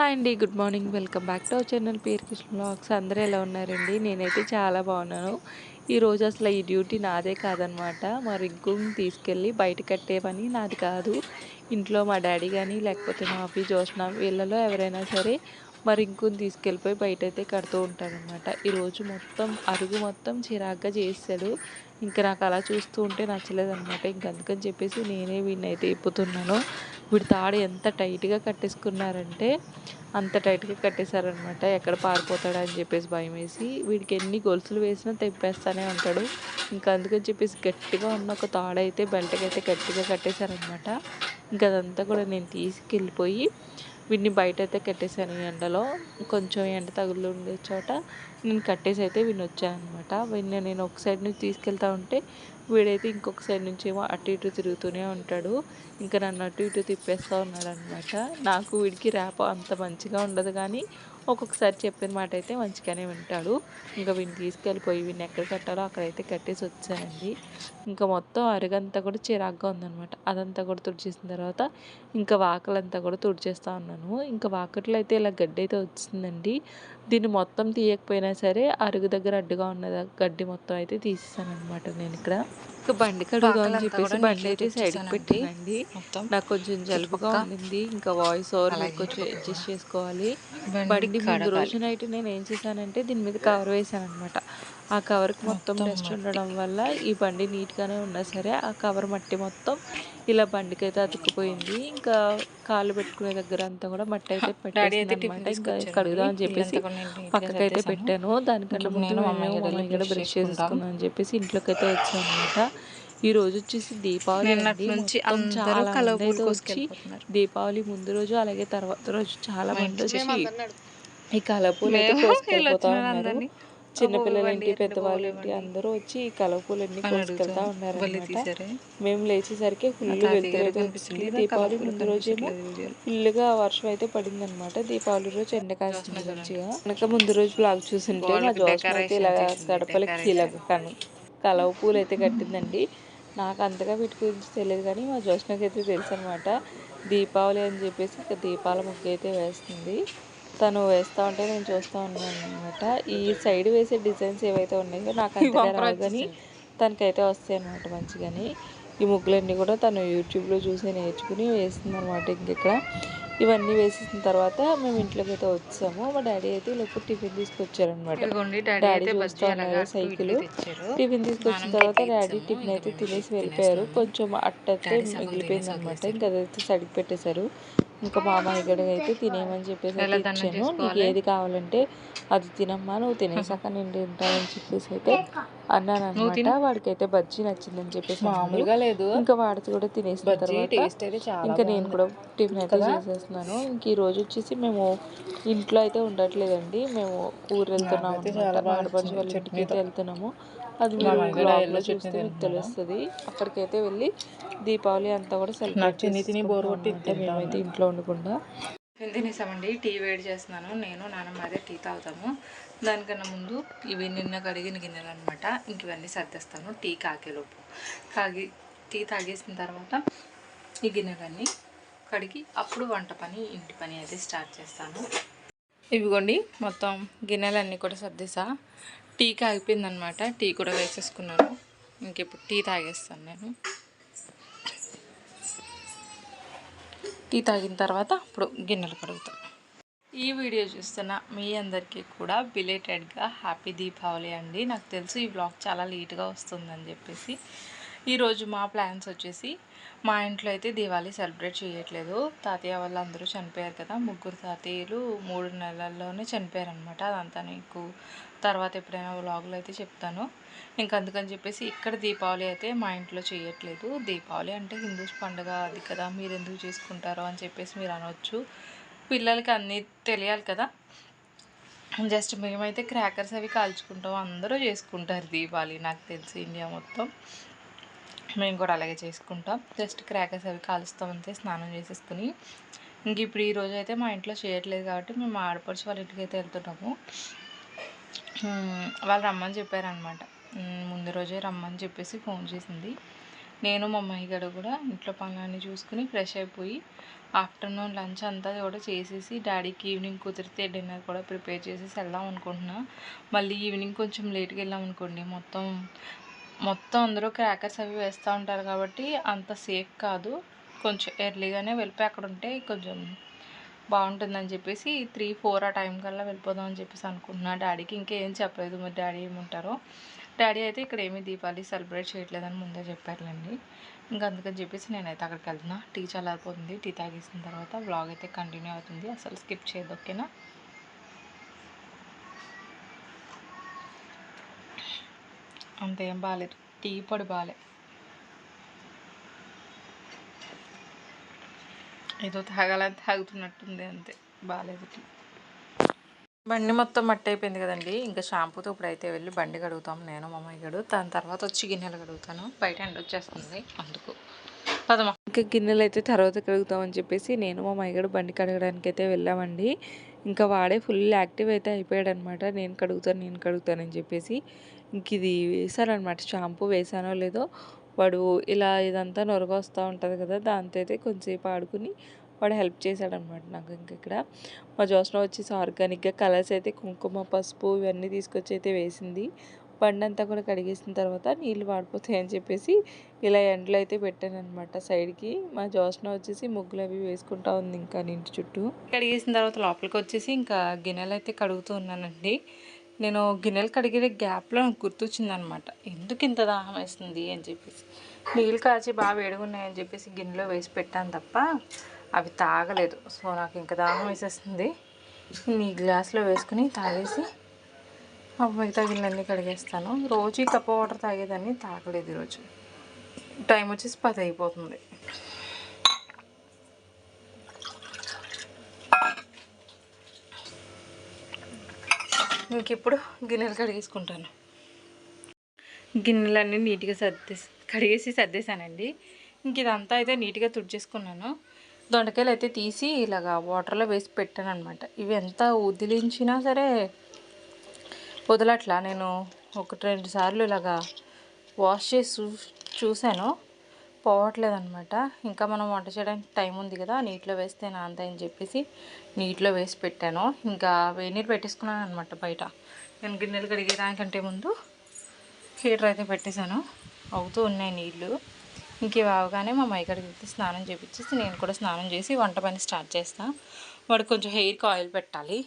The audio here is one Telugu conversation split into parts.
హాయ్ అండి good morning. Welcome back to our channel. పేరు కృష్ణ బ్లాగ్స్. అందరూ ఎలా ఉన్నారండి? నేనైతే చాలా బాగున్నాను. ఈరోజు అసలు ఈ డ్యూటీ నాదే కాదనమాట. మా రింకుని తీసుకెళ్ళి బయట కట్టే పని నాది కాదు. ఇంట్లో మా డాడీ కానీ లేకపోతే మా అబ్బి జోష్న వీళ్ళలో ఎవరైనా సరే మరి ఇంకొని తీసుకెళ్ళిపోయి బయట అయితే కడుతూ ఉంటారనమాట. ఈరోజు మొత్తం అరుగు మొత్తం చిరాగ్గా చేస్తాడు ఇంకా నాకు అలా చూస్తూ ఉంటే నచ్చలేదనమాట. ఇంక అందుకని చెప్పేసి నేనే వీడిని అయితే ఇప్పుతున్నాను. వీడి తాడు ఎంత టైట్గా కట్టేసుకున్నారంటే అంత టైట్గా కట్టేశారనమాట ఎక్కడ పారిపోతాడా అని చెప్పేసి భయం వేసి వీడికి ఎన్ని గొలుసులు వేసినా తెప్పేస్తానే ఉంటాడు. ఇంకా అందుకని చెప్పేసి గట్టిగా ఉన్న ఒక తాడైతే బెల్ట్కి అయితే గట్టిగా కట్టేశారనమాట ఇంకా అదంతా కూడా నేను తీసుకెళ్ళిపోయి వీడిని బయట అయితే కట్టేశాను ఎండలో. కొంచెం ఎండ తగులు ఉండే చోట నేను కట్టేసి అయితే వీడిని వచ్చాను అనమాట వీడిని నేను ఒక సైడ్ నుంచి తీసుకెళ్తా ఉంటే వీడైతే ఇంకొక సైడ్ నుంచి ఏమో అటు ఇటు తిరుగుతూనే ఉంటాడు. ఇంకా నన్ను అటు ఇటు తిప్పేస్తూ ఉన్నాడు అనమాట నాకు వీడికి ర్యాప్ అంత మంచిగా ఉండదు కానీ ఒక్కొక్కసారి చెప్పిన మాట అయితే మంచిగానే వింటాడు. ఇంకా వీడిని తీసుకెళ్ళిపోయి వీడిని ఎక్కడ కట్టాలో అక్కడైతే కట్టేసి వచ్చానండి. ఇంకా మొత్తం అరుగంతా కూడా చిరాగ్గా ఉందనమాట అదంతా కూడా తుడిచేసిన తర్వాత ఇంకా వాకలంతా కూడా తుడిచేస్తూ ఉన్నాను. ఇంకా వాకట్లో అయితే ఇలా గడ్డి అయితే వచ్చిందండి. దీన్ని మొత్తం తీయకపోయినా సరే అరుగు దగ్గర అడ్డుగా ఉన్న గడ్డి మొత్తం అయితే తీసేసాను అనమాట నేను ఇక్కడ ఇంకా బండి కడుగుదాం అని చెప్పేసి బండి అయితే సైడ్కి పెట్టానండి నాకు కొంచెం జలుబుగా ఉండింది. ఇంకా వాయిస్ ఓవర్ కొంచెం అడ్జస్ట్ చేసుకోవాలి. బండి ముందు రోజు నైట్ నేను ఏం చేశానంటే దీని మీద కవర్ వేసాను అనమాట ఆ కవర్కి మొత్తం డస్ట్ ఉండడం వల్ల ఈ బండి నీట్గానే ఉన్నా సరే ఆ కవర్ మట్టి మొత్తం ఇలా బండికి అయితే అతుక్కుపోయింది. ఇంకా కాళ్ళు పెట్టుకునే దగ్గర అంతా కూడా మట్టి అయితే పెట్టేసింది అనమాట ఇంకా కడుగుదాం అని చెప్పేసి పక్కకైతే పెట్టాను. దానికంటే ముందు మమ్మీ ఇక్కడ బ్రష్ చేసుకుందాం అని చెప్పేసి ఇంట్లోకి అయితే వచ్చాను అనమాట ఈ రోజు వచ్చేసి దీపావళి నుంచి చాలా వచ్చి దీపావళి ముందు రోజు అలాగే తర్వాత రోజు చాలా మంది వచ్చి ఈ కలపూలు అయితే కోసుకెళ్ళిపోతా ఉన్నారు. చిన్నపిల్లలు ఏంటి పెద్దవాళ్ళు ఏంటి అందరూ వచ్చి ఈ కలపూలన్నీ కోసుకెళ్తా ఉన్నారు మేము లేచేసరికి ఫుల్ వెళ్తురైతే వచ్చింది దీపావళి ముందు రోజు ఏమో ఫుల్గా వర్షం అయితే పడింది అనమాట దీపావళి రోజు ఎండ కాస్తుంది మంచిగా. కనుక ముందు రోజు బ్లాగ్ చూసింటే మా జోసం అయితే ఇలా గడపలకి ఇలాగ కను కలవ పూలు అయితే కట్టిందండి. నాకు అంతగా వీటి గురించి తెలియదు కానీ మా జోష్నకి అయితే తెలుసు అనమాట దీపావళి అని చెప్పేసి ఇక దీపాల ముగ్గు అయితే వేస్తుంది. తను వేస్తూ ఉంటే నేను చూస్తూ ఉన్నాను అనమాట ఈ సైడ్ వేసే డిజైన్స్ ఏవైతే ఉన్నాయో నాకు అంతగా కానీ తనకైతే వస్తాయి అనమాట మంచిగాని. ఈ ముగ్గులన్నీ కూడా తను యూట్యూబ్లో చూసి నేర్చుకుని వేస్తుంది అనమాట ఇంకెక్కడ. ఇవన్నీ వేసేసిన తర్వాత మేము ఇంట్లోకి అయితే వచ్చాము. మా డాడీ అయితే ఇలా టిఫిన్ తీసుకొచ్చారనమాట డాడీ చూస్తూ ఉన్నారు సైకిల్. టిఫిన్ తీసుకొచ్చిన తర్వాత డాడీ టిఫిన్ అయితే తినేసి వెళ్ళిపోయారు. కొంచెం అట్టయితే మిగిలిపోయింది అనమాట ఇంకా అదైతే సైడ్కి పెట్టేశారు. ఇంకా మామయ్య గడికి అయితే తినేయమని చెప్పేసి ఇచ్చాను. నీకు ఏది కావాలంటే అది తినమ్మా నువ్వు తినేసాక నేను తింటానని చెప్పేసి అయితే అన్నాను అనమాట వాడికి అయితే బజ్జీ నచ్చిందని చెప్పేసి మామూలుగా లేదు. ఇంకా వాడితో కూడా తినేసిన తర్వాత ఇంకా నేను కూడా టిఫిన్ అయితే చేసేస్తున్నాను. ఇంక ఈ రోజు వచ్చేసి మేము ఇంట్లో అయితే ఉండట్లేదండి. మేము ఊరు వెళ్తున్నాము ఆడపడుచు వాళ్ళ ఇంటికి అయితే వెళ్తున్నాము. అది మీరు చూస్తే మీకు తెలుస్తుంది. అక్కడికైతే వెళ్ళి దీపావళి అంతా కూడా సెలబ్రేట్ తిని బోర్ కొట్టి మేమైతే ఇంట్లో ఉండకుండా. తినేసామండి? టీ వేడి చేస్తున్నాను. నేను నాన్నమ్మ అదే టీ తాగుతాము. దానికన్నా ముందు ఇవి నిన్న కడిగిన గిన్నెలు అనమాట ఇంక ఇవన్నీ సర్దేస్తాను. టీ కాకేలోపు. కాగి టీ తాగేసిన తర్వాత ఈ గిన్నెలన్నీ కడిగి అప్పుడు వంట పని ఇంటి పని అయితే స్టార్ట్ చేస్తాను. ఇవిగోండి. మొత్తం గిన్నెలన్నీ కూడా సర్దేసా. టీ కాగిపోయిందనమాట టీ కూడా వేసేసుకున్నాను. ఇంకెప్పుడు టీ తాగేస్తాను నేను. టీ తాగిన తర్వాత ఇప్పుడు గిన్నెలు కడుగుతాను ఈ వీడియో చూస్తున్న మీ అందరికీ కూడా బిలేటెడ్గా హ్యాపీ దీపావళి అండి. నాకు తెలుసు ఈ బ్లాగ్ చాలా లేట్గా వస్తుందని చెప్పేసి. ఈరోజు మా ప్లాన్స్ వచ్చేసి మా ఇంట్లో అయితే దివాళీ సెలబ్రేట్ చేయట్లేదు. తాతయ్య వాళ్ళు అందరూ చనిపోయారు కదా. ముగ్గురు తాతయ్యలు మూడు నెలల్లోనే చనిపోయారు అనమాట అదంతా నీకు తర్వాత ఎప్పుడైనా వ్లాగులు అయితే చెప్తాను. ఇంక అందుకని చెప్పేసి ఇక్కడ దీపావళి అయితే మా ఇంట్లో చేయట్లేదు. దీపావళి అంటే హిందూస్ పండుగ అది కదా మీరు ఎందుకు చేసుకుంటారో అని చెప్పేసి మీరు అనవచ్చు పిల్లలకి అన్నీ తెలియాలి కదా. జస్ట్ మేమైతే క్రాకర్స్ అవి కాల్చుకుంటాం. అందరూ చేసుకుంటారు దీపావళి నాకు తెలిసి ఇండియా మొత్తం. మేము కూడా అలాగే చేసుకుంటాం. జస్ట్ క్రాకర్స్ అవి కాలుస్తాం అంతే స్నానం చేసేసుకుని. ఇంక ఇప్పుడు ఈరోజు అయితే మా ఇంట్లో చేయట్లేదు కాబట్టి మేము ఆడపడిచి వాళ్ళ ఇంటికి అయితే వెళ్తున్నాము. వాళ్ళు రమ్మని చెప్పారనమాట ముందు రోజే రమ్మని చెప్పేసి ఫోన్ చేసింది. నేను మా అమ్మాయి గడ కూడా ఇంట్లో పనులన్నీ చూసుకుని ఫ్రెష్ అయిపోయి ఆఫ్టర్నూన్ లంచ్ అంతా కూడా చేసేసి డాడీకి ఈవినింగ్ కుదిరితే డిన్నర్ కూడా ప్రిపేర్ చేసేసి వెళ్దాం అనుకుంటున్నా. మళ్ళీ ఈవినింగ్ కొంచెం లేట్గా వెళ్ళాం అనుకోండి మొత్తం మొత్తం అందరూ క్రాకర్స్ అవి వేస్తూ ఉంటారు కాబట్టి అంత సేఫ్ కాదు. కొంచెం ఎర్లీగానే వెళ్ళిపోయి అక్కడ ఉంటే కొంచెం బాగుంటుందని చెప్పేసి త్రీ ఫోర్ ఆ టైం కల్లా వెళ్ళిపోదాం అని చెప్పేసి అనుకుంటున్నా. డాడీకి ఇంకేం చెప్పలేదు. మరి డాడీ ఏమంటారో. డాడీ అయితే ఇక్కడ ఏమీ దీపావళి సెలబ్రేట్ చేయట్లేదని ముందే చెప్పారులేండి. ఇంకా అందుకని చెప్పేసి నేనైతే అక్కడికి వెళ్తున్నా. టీ చల్లారిపోతుంది టీ తాగేసిన తర్వాత బ్లాగ్ అయితే కంటిన్యూ అవుతుంది. అసలు స్కిప్ చేయదు ఓకేనా? అంతేం బాగాలేదు టీ పొడి బాగాలేదు ఏదో తాగాలని తాగుతున్నట్టుంది అంతే. బాగాలేదు బండి మొత్తం మట్టి అయిపోయింది కదండి. ఇంకా షాంపూతో ఇప్పుడైతే వెళ్ళి బండి కడుగుతాం నేను మా అమ్మాయి గడు. దాని తర్వాత వచ్చి గిన్నెలు కడుగుతాను. బయట ఎండ వచ్చేస్తుంది అందుకు. పదమా. ఇంకా గిన్నెలు అయితే తర్వాత కడుగుతామని చెప్పేసి నేను మా మైగడు బండి కడగడానికి అయితే వెళ్ళామండి. ఇంకా వాడే ఫుల్ యాక్టివ్ అయితే అయిపోయాడు అనమాట నేను కడుగుతాను నేను కడుగుతానని చెప్పేసి. ఇంక ఇది వేసానమాట షాంపూ వేసానో లేదో వాడు ఇలా ఇదంతా నొరగ వస్తూ ఉంటుంది కదా దాంతో అయితే కొంచెంసేపు ఆడుకుని వాడు హెల్ప్ చేశాడనమాట నాకు ఇంక ఇక్కడ. మా జోస్న వచ్చేసి ఆర్గానిక్గా కలర్స్ అయితే కుంకుమ పసుపు ఇవన్నీ తీసుకొచ్చి అయితే వేసింది. బండి అంతా కూడా కడిగేసిన తర్వాత నీళ్ళు వాడిపోతాయి అని చెప్పేసి ఇలా ఎండలో అయితే పెట్టాను అనమాట సైడ్కి. మా జోస్న వచ్చేసి ముగ్గులు అవి వేసుకుంటా ఉంది ఇంకా ఇంటి చుట్టూ. కడిగేసిన తర్వాత లోపలికి వచ్చేసి ఇంకా గిన్నెలు అయితే కడుగుతూ ఉన్నానండి. నేను గిన్నెలు కడిగే గ్యాప్లో నాకు గుర్తొచ్చిందనమాట ఎందుకు ఇంత దాహం వేస్తుంది అని చెప్పేసి. నీళ్ళు కాచి బాగా వేడిగా చెప్పేసి గిన్నెలో వేసి పెట్టాను తప్ప అవి తాగలేదు. సో నాకు ఇంకా దాహం వేసేస్తుంది. నీ గ్లాస్లో వేసుకుని తాగేసి మిగతా గిన్నెలన్నీ కడిగేస్తాను. రోజు ఈ కప్ప వాటర్ తాగేదాన్ని తాగలేదు ఈరోజు. టైం వచ్చేసి పది అయిపోతుంది. ఇంక ఇప్పుడు గిన్నెలు కడిగేసుకుంటాను. గిన్నెలన్నీ నీట్గా సర్దేసి కడిగేసి సర్దేశానండి. ఇంక ఇదంతా అయితే నీట్గా తుడిచేసుకున్నాను. దొండకాయలు అయితే తీసి ఇలాగా వాటర్లో వేసి పెట్టాను అనమాట ఇవి ఎంత వదిలించినా సరే వదలట్లా. నేను ఒకటి రెండు సార్లు ఇలాగా వాష్ చేసి చూ చూశాను. పోవట్లేదు అనమాట ఇంకా మనం వంట చేయడానికి టైం ఉంది కదా నీటిలో వేస్తే నాందని చెప్పేసి నీటిలో వేసి పెట్టాను. ఇంకా వేడి నీరు పెట్టేసుకున్నాను అనమాట బయట. నేను గిన్నెలు కడిగేదానికంటే ముందు హీటర్ అయితే పెట్టేశాను. అవుతూ ఉన్నాయి నీళ్ళు ఇంక అవగానే మా మైకడికి వెళ్తే స్నానం చేపించేసి నేను కూడా స్నానం చేసి వంట పని స్టార్ట్ చేస్తాను వాడికి కొంచెం హెయిర్కి ఆయిల్ పెట్టాలి.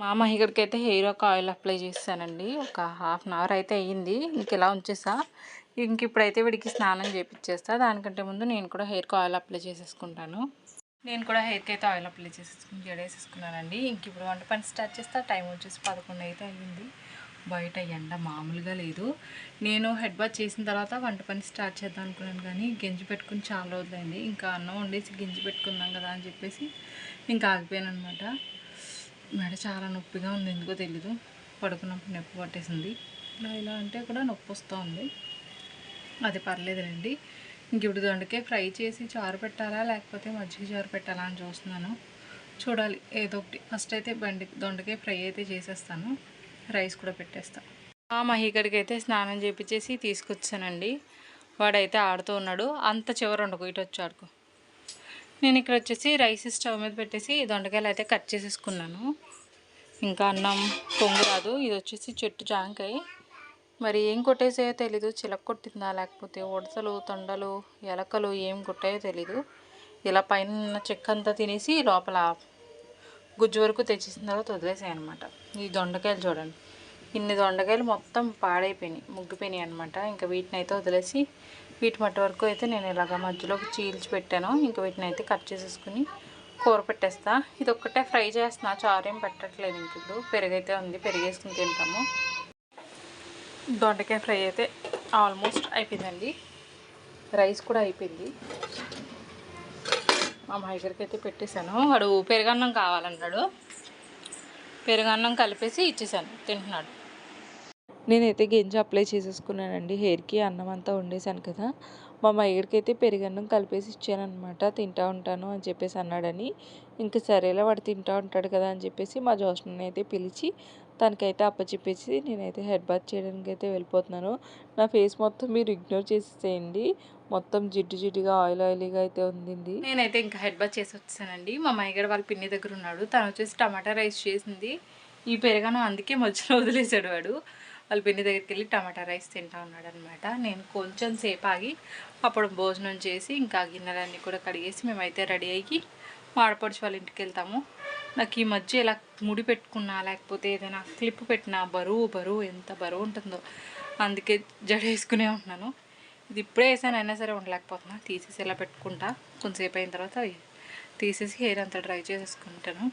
మా మహిగడికి అయితే హెయిర్ ఒక ఆయిల్ అప్లై చేస్తానండి ఒక హాఫ్ అన్ అవర్ అయితే అయ్యింది. ఇంక ఇలా ఉంచేసా. ఇంక ఇప్పుడైతే వీడికి స్నానం చేపించేస్తా దానికంటే ముందు నేను కూడా హెయిర్కి ఆయిల్ అప్లై చేసేసుకుంటాను. నేను కూడా హెయిర్కి అయితే ఆయిల్ అప్లై చేసేసుకుని జడేసేసుకున్నానండి. ఇంక ఇప్పుడు వంట పని స్టార్ట్ చేస్తా. టైం వచ్చేసి పదకొండు అయితే అయ్యింది. బయట ఎండ మామూలుగా లేదు. నేను హెడ్ బాత్ చేసిన తర్వాత వంట పని స్టార్ట్ చేద్దాం అనుకున్నాను కానీ గింజి పెట్టుకుని చాలా రోజులైంది. ఇంకా అన్నం వండేసి గింజి పెట్టుకుందాం కదా అని చెప్పేసి ఇంకా ఆగిపోయాను అనమాట మెడ చాలా నొప్పిగా ఉంది. ఎందుకో తెలీదు. పడుకున్నప్పుడు నొప్పి పట్టేసింది. ఇలా ఇలా అంటే కూడా నొప్పి వస్తూ ఉంది అది పర్లేదులేండి. ఇంక ఇప్పుడు దొండకాయ ఫ్రై చేసి చారు పెట్టాలా లేకపోతే మజ్జిగ చారు పెట్టాలా అని చూస్తున్నాను. చూడాలి ఏదో ఒకటి. ఫస్ట్ అయితే బండి దొండకాయ ఫ్రై అయితే చేసేస్తాను. రైస్ కూడా పెట్టేస్తాను మా మహిగడికి అయితే స్నానం చేపించేసి తీసుకొచ్చానండి. వాడైతే ఆడుతూ ఉన్నాడు. అంత చివరి ఉండకు ఇటు వచ్చి ఆడుకో. నేను ఇక్కడ వచ్చేసి రైస్ స్టవ్ మీద పెట్టేసి దొండకాయలు అయితే కట్ చేసేసుకున్నాను. ఇంకా అన్నం పొంగు రాదు. ఇది వచ్చేసి చెట్టు జాంకాయ. మరి ఏం కొట్టేసాయో తెలీదు. చిలక కొట్టిందా లేకపోతే ఉడతలు తొండలు ఎలకలు ఏం కొట్టాయో తెలీదు. ఇలా పైన చెక్క అంతా తినేసి లోపల గుజ్జు వరకు తెచ్చేసిన తర్వాత వదిలేసాయి అనమాట ఈ దొండకాయలు చూడండి. ఇన్ని దొండకాయలు మొత్తం పాడైపోయినాయి ముగ్గిపోయినాయి అనమాట ఇంకా వీటిని అయితే వదిలేసి వీటి మట్టి వరకు అయితే నేను ఇలాగ మధ్యలోకి చీల్చి పెట్టాను. ఇంకా వీటిని అయితే కట్ చేసేసుకుని కూర పెట్టేస్తా. ఇది ఒక్కటే ఫ్రై చేస్తున్నా. చారు ఏం పెట్టట్లేదు ఇంక ఇప్పుడు. పెరుగైతే ఉంది. పెరిగేసుకుని తింటాము. దొండకాయ ఫ్రై అయితే ఆల్మోస్ట్ అయిపోయిందండి. రైస్ కూడా అయిపోయింది. మా దగ్గరికి అయితే పెట్టేశాను. వాడు పెరుగన్నం కావాలన్నాడు పెరుగన్నం కలిపేసి ఇచ్చేసాను తింటున్నాడు. నేనైతే గింజ అప్లై చేసేసుకున్నానండి. హెయిర్కి అన్నం అంతా వండేసాను కదా. మా మయ్యడికైతే పెరుగన్నం కలిపేసి ఇచ్చాననమాట తింటా ఉంటాను అని చెప్పేసి అన్నాడని. ఇంక సరేలా వాడు తింటా ఉంటాడు కదా అని చెప్పేసి మా జోష్ని అయితే పిలిచి తనకైతే అప్పచెప్పేసి నేనైతే హెడ్ బాత్ చేయడానికి అయితే వెళ్ళిపోతున్నాను. నా ఫేస్ మొత్తం మీరు ఇగ్నోర్ చేసేసేయండి. మొత్తం జిడ్డు జిడ్డుగా ఆయిల్ ఆయిలీగా అయితే ఉంది నేనైతే ఇంకా హెడ్ బాత్ చేసి వచ్చానండి మా మైగడ వాళ్ళ పిన్ని దగ్గర ఉన్నాడు. తను వచ్చేసి టమాటా రైస్ చేసింది. ఈ పెరగను అందుకే మధ్యలో వదిలేసాడు వాడు. వాళ్ళు పిన్ని దగ్గరికి వెళ్ళి టమాటా రైస్ తింటా ఉన్నాడు అనమాట నేను కొంచెం సేపు ఆగి అప్పుడు భోజనం చేసి ఇంకా గిన్నెలన్నీ కూడా కడిగేసి మేమైతే రెడీ అయ్యి మాడపడిచి వాళ్ళ ఇంటికి వెళ్తాము. నాకు ఈ మధ్య ఇలా ముడి పెట్టుకున్నా లేకపోతే ఏదైనా క్లిప్ పెట్టినా బరువు బరువు ఎంత బరువు ఉంటుందో అందుకే జడ వేసుకునే ఉంటున్నాను ఇది ఇప్పుడే వేసాను అయినా సరే ఉండలేకపోతున్నా. తీసేసి ఇలా పెట్టుకుంటా? కొంతసేపు అయిన తర్వాత తీసేసి హెయిర్ అంతా డ్రై చేసేసుకుంటాను.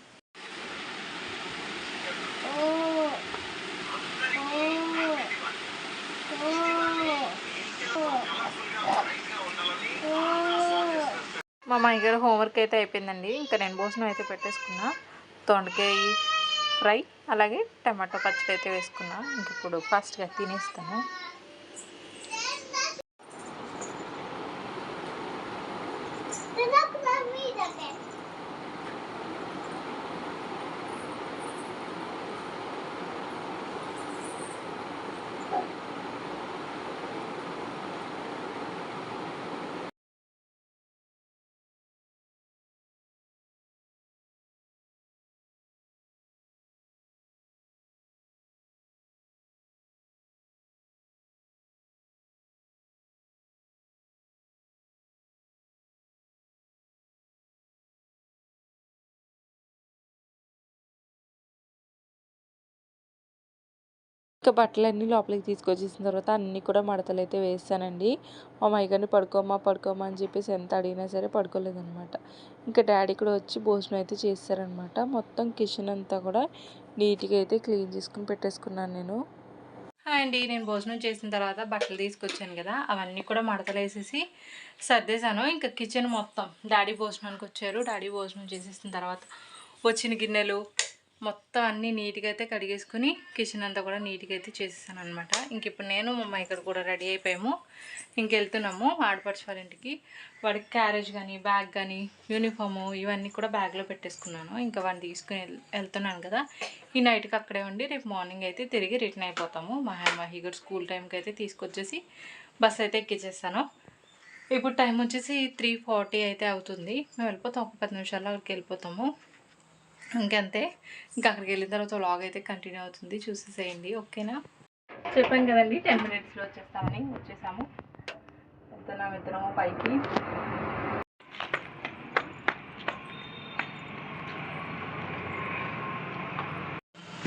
మా అమ్మాయి గారు హోంవర్క్ అయితే అయిపోయిందండి. ఇంకా నేను భోజనం అయితే పెట్టేసుకున్నా. తొండకాయ ఫ్రై అలాగే టమాటో పచ్చడి అయితే వేసుకున్నా. ఇంక ఇప్పుడు ఫాస్ట్గా తినేస్తాను. ఇంకా బట్టలన్నీ లోపలికి తీసుకొచ్చేసిన తర్వాత అన్నీ కూడా మడతలు అయితే వేస్తానండి. మా మైగాని పడుకోమా పడుకోమా అని చెప్పేసి ఎంత అడిగినా సరే పడుకోలేదనమాట. ఇంకా డాడీ కూడా వచ్చి భోజనం అయితే చేస్తారనమాట. మొత్తం కిచెన్ అంతా కూడా నీట్గా అయితే క్లీన్ చేసుకుని పెట్టేసుకున్నాను నేను. అండి నేను భోజనం చేసిన తర్వాత బట్టలు తీసుకొచ్చాను కదా అవన్నీ కూడా మడతలు వేసేసి సర్దేశాను. ఇంకా కిచెన్ మొత్తం డాడీ భోజనానికి వచ్చారు. డాడీ భోజనం చేసేసిన తర్వాత వచ్చిన గిన్నెలు మొత్తం అన్నీ నీట్గా అయితే కడిగేసుకుని కిచెన్ అంతా కూడా నీట్గా అయితే చేసేసాను అనమాట ఇంక ఇప్పుడు నేను మా ఇక్కడ కూడా రెడీ అయిపోయాము. ఇంకెళ్తున్నాము ఆడపడిచి వాళ్ళ ఇంటికి. వాడికి క్యారేజ్ కానీ బ్యాగ్ కానీ యూనిఫాము ఇవన్నీ కూడా బ్యాగ్లో పెట్టేసుకున్నాను. ఇంకా వాడిని తీసుకుని వెళ్తున్నాను కదా. ఈ నైట్కి అక్కడే ఉండి రేపు మార్నింగ్ అయితే తిరిగి రిటర్న్ అయిపోతాము. మా మహి కూడా స్కూల్ టైంకి అయితే తీసుకొచ్చేసి బస్ అయితే ఎక్కించేస్తాను ఇప్పుడు టైం వచ్చేసి త్రీ ఫార్టీ అయితే అవుతుంది. మేము వెళ్ళిపోతాం ఒక పది నిమిషాల్లో అక్కడికి వెళ్ళిపోతాము. ఇంకంతే. ఇంకా అక్కడికి వెళ్ళిన తర్వాత వ్లాగ్ అయితే కంటిన్యూ అవుతుంది. చూసేసేయండి. ఓకేనా? చెప్పాను కదండి టెన్ మినిట్స్లో వచ్చేస్తామని వచ్చేసాము. వెళ్తున్నాం ఇద్దరము పైకి.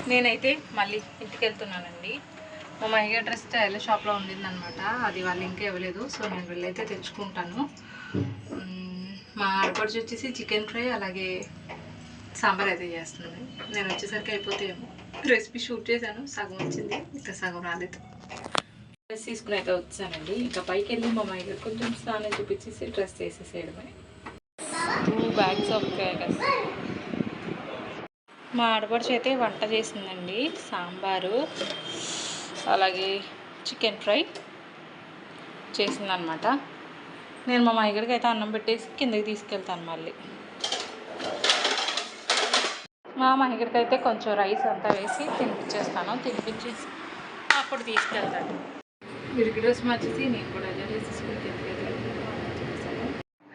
నేనైతే మళ్ళీ ఇంటికి వెళ్తున్నానండి. మా మహిళ డ్రెస్ టైలర్ షాప్లో ఉండిందనమాట అది వాళ్ళు ఇంకా ఇవ్వలేదు. సో నేను వెళ్ళైతే తెచ్చుకుంటాను. మా ఆడపడిచి వచ్చేసి చికెన్ ఫ్రై అలాగే సాంబార్ అయితే చేస్తుంది. నేను వచ్చేసరికి అయిపోతాయేమో రెసిపీ షూట్ చేశాను. సగం వచ్చింది. ఇంకా సగం రాలేదు. డ్రెస్ తీసుకుని అయితే వచ్చానండి. ఇంకా పైకి వెళ్ళి మా అమ్మాయి కొంచెం స్నానం చూపించేసి డ్రెస్ వేసేసేయడమే టూ బ్యాగ్స్ ఆఫ్ క్యారెట్స్ మా ఆడపడుచు అయితే వంట చేసిందండి. సాంబారు అలాగే చికెన్ ఫ్రై చేసిందనమాట. నేను మా మైగడికి అయితే అన్నం పెట్టేసి కిందకి తీసుకెళ్తాను మళ్ళీ. మా అయితే కొంచెం రైస్ అంతా వేసి తినిపించేస్తాను తినిపించేసి అప్పుడు తీసుకెళ్తాను. వీడికి డ్రెస్ వచ్చేసి నేను కూడా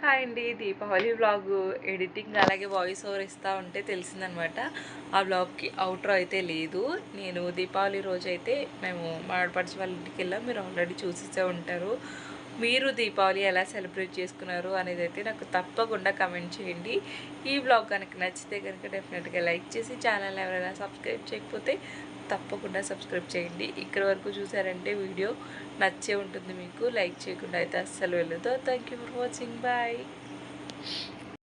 హాయ్ అండి దీపావళి వ్లాగ్ ఎడిటింగ్ అలాగే వాయిస్ ఓవర్ ఇస్తూ ఉంటే తెలిసిందనమాట. ఆ వ్లాగ్కి అవుట్రో అయితే లేదు. నేను దీపావళి రోజు అయితే మేము మాడపడిచి వాళ్ళ ఇంటికి వెళ్ళాం. మీరు ఆల్రెడీ చూసేసే ఉంటారు. మీరు దీపావళి ఎలా సెలబ్రేట్ చేసుకున్నారు అనేది అయితే నాకు తప్పకుండా కమెంట్ చేయండి. ఈ బ్లాగ్ కనుక నచ్చితే కనుక డెఫినెట్గా లైక్ చేసి ఛానల్ ఎవరైనా సబ్స్క్రైబ్ చేయకపోతే తప్పకుండా సబ్స్క్రైబ్ చేయండి. ఇక్కడ వరకు చూసారంటే వీడియో నచ్చే ఉంటుంది మీకు లైక్ చేయకుండా అయితే అస్సలు వెళ్ళదు. Thank you for watching. Bye.